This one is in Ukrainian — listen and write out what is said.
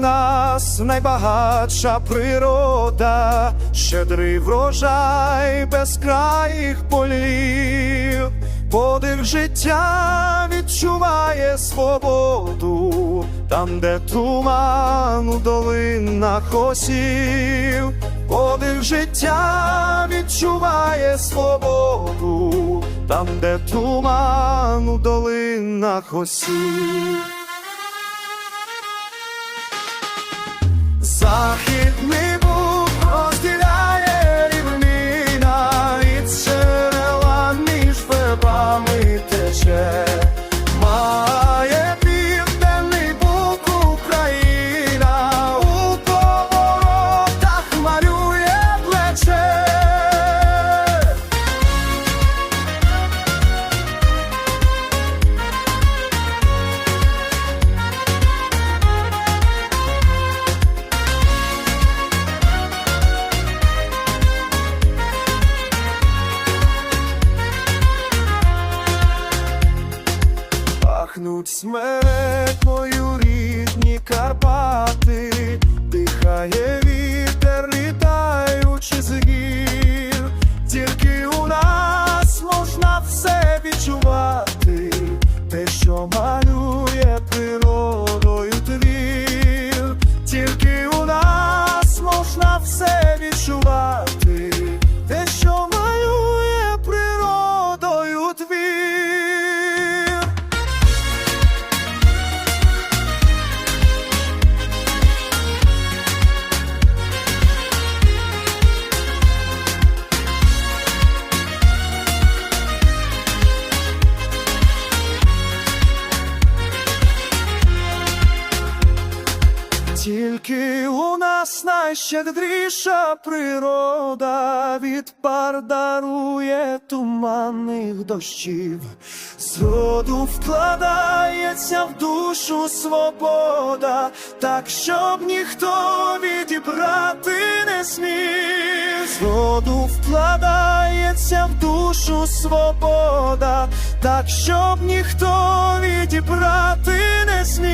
нас найбагатша природа, щедрий врожай безкраїх полів, подих життя відчуває свободу, там, де туман у долинах осів, подих життя відчуває свободу, там, де туман у долинах осів. Пахнуть смертною рідні Карпати, Тільки у нас найщедріша природа від пар дарує туманних дощів, зроду вкладається в душу свобода, так щоб ніхто відібрати не смів. Зроду вкладається в душу свобода, так щоб ніхто відібрати не смів.